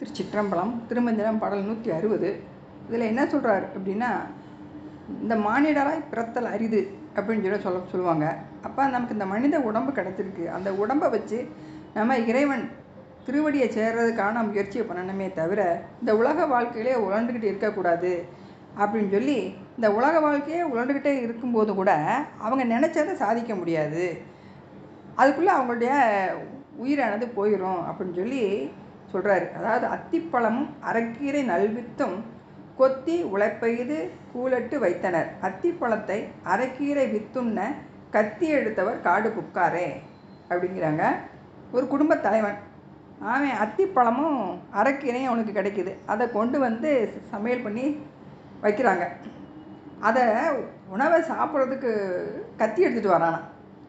திருச்சிற்றம்பலம் திருமந்திரம் பாடல் நூற்றி அறுபது. இதில் என்ன சொல்கிறார் அப்படின்னா இந்த மானிடராய் பிறத்தல் அரிது அப்படின்னு சொல்லி சொல்ல சொல்லுவாங்க. அப்போ நமக்கு இந்த மனித உடம்பு கிடச்சிருக்கு. அந்த உடம்பை வச்சு நம்ம இறைவன் திருவடியை சேர்றதுக்கான முயற்சியை பண்ணணுமே தவிர இந்த உலக வாழ்க்கையிலே உழண்டுக்கிட்டு இருக்கக்கூடாது அப்படின்னு சொல்லி இந்த உலக வாழ்க்கையே உழண்டுக்கிட்டே இருக்கும்போது கூட அவங்க நினச்சதை சாதிக்க முடியாது. அதுக்குள்ளே அவங்களுடைய உயிரானது போயிடும் அப்படின்னு சொல்லி சொல்கிறாரு அதாவது அத்திப்பழமும் அரைக்கீரை நல்வித்தும் கொத்தி உழைப்பெய்து கூலட்டு வைத்தனர். அத்திப்பழத்தை அரைக்கீரை வித்துண்ண கத்தி எடுத்தவர் காடு புக்காரே அப்படிங்கிறாங்க. ஒரு குடும்பத் தலைவன். அவன் அத்திப்பழமும் அரைக்கீரையும் அவனுக்கு கிடைக்குது. அதை கொண்டு வந்து சமையல் பண்ணி வைக்கிறாங்க. அதை உணவை சாப்பிட்றதுக்கு கத்தி எடுத்துகிட்டு வரானான்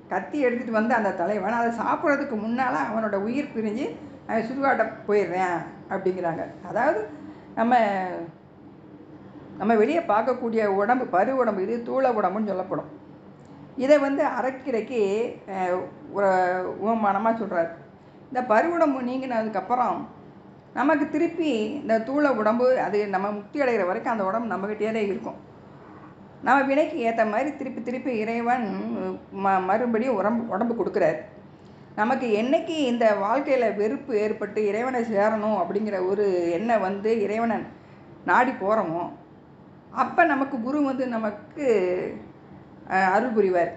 கத்தி எடுத்துகிட்டு வந்து அந்த தலைவன் அதை சாப்பிட்றதுக்கு முன்னால் அவனோட உயிர் பிரிஞ்சு சுடுகாட்டை போயிடுறேன் அப்படிங்கிறாங்க. அதாவது நம்ம நம்ம வெளியே பார்க்கக்கூடிய உடம்பு பரு உடம்பு இது தூள உடம்புன்னு சொல்லப்படும். இதை வந்து அரைக்கிறைக்கு உமானமாக சொல்கிறார் இந்த பரு உடம்பு நீங்கினதுக்கப்புறம் நமக்கு திருப்பி இந்த தூள உடம்பு அது நம்ம முக்தி அடைகிற வரைக்கும் அந்த உடம்பு நம்மக்கிட்டே தான் இருக்கும். நம்ம வினைக்கு ஏற்ற மாதிரி திருப்பி திருப்பி இறைவன் ம மறுபடியும் உடம்பு உடம்பு கொடுக்குறாரு. நமக்கு என்னைக்கு இந்த வாழ்க்கையில் வெறுப்பு ஏற்பட்டு இறைவனை சேரணும் அப்படிங்கிற ஒரு எண்ணம் வந்து இறைவனை நாடி போகிறோமோ அப்போ நமக்கு குரு வந்து நமக்கு அருள் புரிவார்.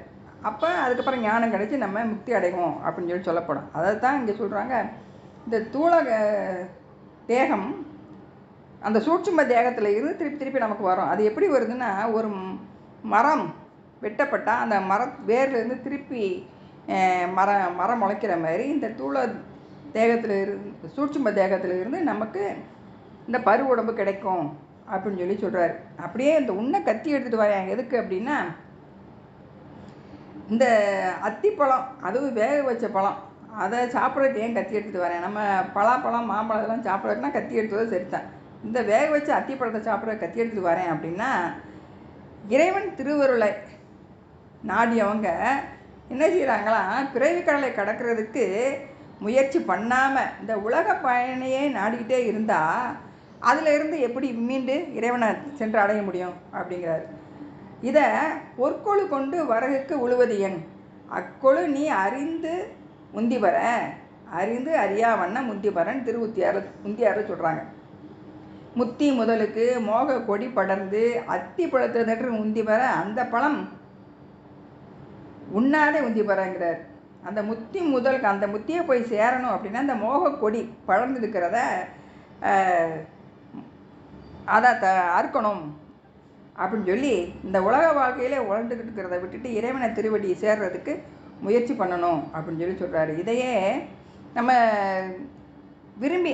அப்போ அதுக்கப்புறம் ஞானம் கிடச்சி நம்ம முக்தி அடைவோம் அப்படின்னு சொல்லி சொல்லப்படும். அதை தான் இங்கே சொல்கிறாங்க இந்த தூளக தேகம் அந்த சூட்சும தேகத்தில் இருந்து திருப்பி திருப்பி நமக்கு வரும். அது எப்படி வருதுன்னா ஒரு மரம் வெட்டப்பட்டால் அந்த மர வேர்லேருந்து திருப்பி மரம் மரம் முளைக்கிற மாதிரி இந்த தூள தேகத்தில் இருந்து சூட்சும தேகத்தில் இருந்து நமக்கு இந்த பரு உடம்பு கிடைக்கும் அப்படின்னு சொல்லி சொல்கிறாரு அப்படியே இந்த உன்னை கத்தி எடுத்துகிட்டு வரேன் எதுக்கு அப்படின்னா இந்த அத்திப்பழம் அதுவும் வேக வச்ச பழம் அதை சாப்பிட்றதுக்கு ஏன் கத்தி எடுத்துகிட்டு வரேன் நம்ம பலாப்பழம் மாம்பழம் இதெல்லாம் சாப்பிட்றதுக்குனா கத்தி எடுத்துவது சரிதான். இந்த வேக வச்ச அத்திப்பழத்தை சாப்பிட்ற கத்தி எடுத்துகிட்டு வரேன் அப்படின்னா இறைவன் திருவருளை நாடியவங்க என்ன செய்கிறாங்களாம் பிறவி கடலை கடக்கிறதுக்கு முயற்சி பண்ணாமல் இந்த உலக பயணியே நாடிக்கிட்டே இருந்தால் அதில் இருந்து எப்படி மீண்டு இறைவனை சென்று அடைய முடியும் அப்படிங்கிறார். இதை பொற்கொழு கொண்டு வரகுக்கு உழுவது என். அக்கொழு நீ அறிந்து முந்தி வர. அறிந்து அறியா வண்ணம் முந்தி வரன் திருவுத்தியார முந்தியார சொல்கிறாங்க முத்தி முதலுக்கு மோக கொடி படர்ந்து அத்தி பழத்தில் நட்டு முந்தி வர அந்த பழம் உண்ணாதே உந்தி வரங்கிறார் அந்த முத்தி முதல் அந்த முத்தியை போய் சேரணும் அப்படின்னா அந்த மோக கொடி படர்ந்து இருக்கிறத அதை த அறுக்கணும் அப்படின்னு சொல்லி இந்த உலக வாழ்க்கையிலே உழந்துக்கிட்டு இருக்கிறத விட்டுட்டு இறைவனை திருவடியை சேர்றதுக்கு முயற்சி பண்ணணும் அப்படின்னு சொல்லி சொல்கிறாரு இதையே நம்ம விரும்பி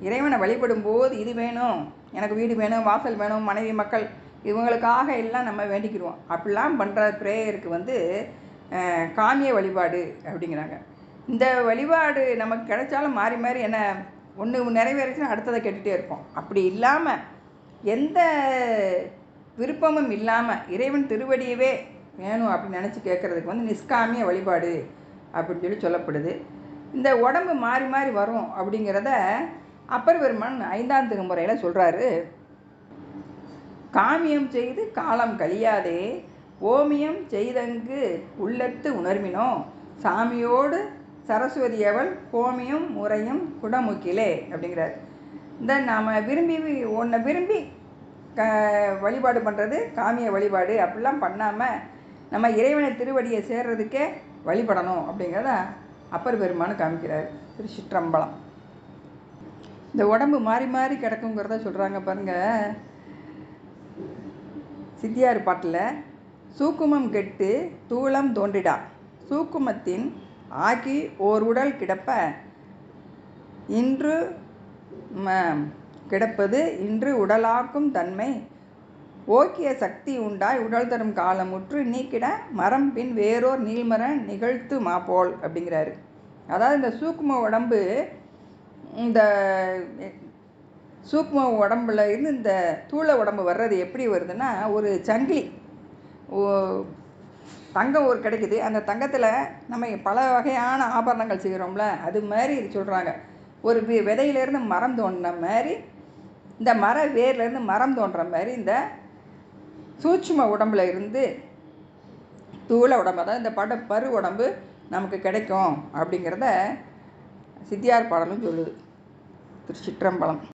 இறைவனை வழிபடும் போது இது வேணும் எனக்கு வீடு வேணும் வாசல் வேணும் மனைவி மக்கள் இவங்களுக்காக எல்லாம் நம்ம வேண்டிக்கிடுவோம் அப்படிலாம் பண்ணுற ப்ரேயருக்கு வந்து காமிய வழிபாடு அப்படிங்கிறாங்க. இந்த வழிபாடு நமக்கு கிடைச்சாலும் மாறி மாறி என்ன ஒன்று நிறைவேறிச்சுன்னா அடுத்ததை கேட்டுகிட்டே இருப்போம். அப்படி இல்லாமல் எந்த விருப்பமும் இல்லாமல் இறைவன் திருவடியவே வேணும் அப்படின்னு நினச்சி கேட்குறதுக்கு வந்து நிஷ்காமிய வழிபாடு அப்படின்னு சொல்லி சொல்லப்படுது. இந்த உடம்பு மாறி மாறி வரும் அப்படிங்கிறத அப்பர் பெருமான் ஐந்தாம் திருமுறையில் சொல்கிறாரு காமியம் செய்து காலம் கழியாதே ஓமியம் செய்தங்கு உள்ளத்து உணர்மினோ? சாமியோடு சரஸ்வதி அவள் கோமியம் முறையும் குடமுக்கிலே அப்படிங்கிறார். இந்த நாம் விரும்பி ஒன்றை விரும்பி க வழிபாடு பண்ணுறது காமிய வழிபாடு. அப்படிலாம் பண்ணாமல் நம்ம இறைவனை திருவடியை சேர்றதுக்கே வழிபடணும் அப்படிங்கிறத அப்பர் பெருமானு காமிக்கிறார். திரு சிற்றம்பலம் இந்த உடம்பு மாறி மாறி கிடக்குங்கிறத சொல்கிறாங்க பாருங்கள் சித்தியார் பாட்டில் சூக்குமம் கெட்டு தூளம் தோன்றிடா. சூக்குமத்தின் ஆக்கி ஓர் உடல் கிடப்ப இன்று கிடப்பது இன்று உடலாக்கும் தன்மை. ஓக்கிய சக்தி உண்டாய் உடல் தரும் காலமுற்று நீக்கிட மரம் பின் வேறோர் நீள்மர நிகழ்த்து மாப்போல் அப்படிங்கிறாரு. அதாவது இந்த சூக்கும உடம்பு இந்த சூக்ம உடம்புல இருந்து இந்த தூள உடம்பு வர்றது எப்படி வருதுன்னா ஒரு சங்கிலி. தங்கம் ஒரு கிடைக்குது. அந்த தங்கத்தில் நம்ம பல வகையான ஆபரணங்கள் செய்கிறோம்ல அது மாதிரி இது சொல்கிறாங்க ஒரு வி- விதையிலேருந்து மரம் தோண்டின மாதிரி இந்த மர வேர்லேருந்து மரம் தோன்ற மாதிரி இந்த சூட்சும உடம்புல இருந்து தூள உடம்பு அதாவது இந்த பட பரு உடம்பு நமக்கு கிடைக்கும் அப்படிங்கிறத சித்தியார் பாடலும் சொல்லுது. திருச்சிற்றம்பலம்.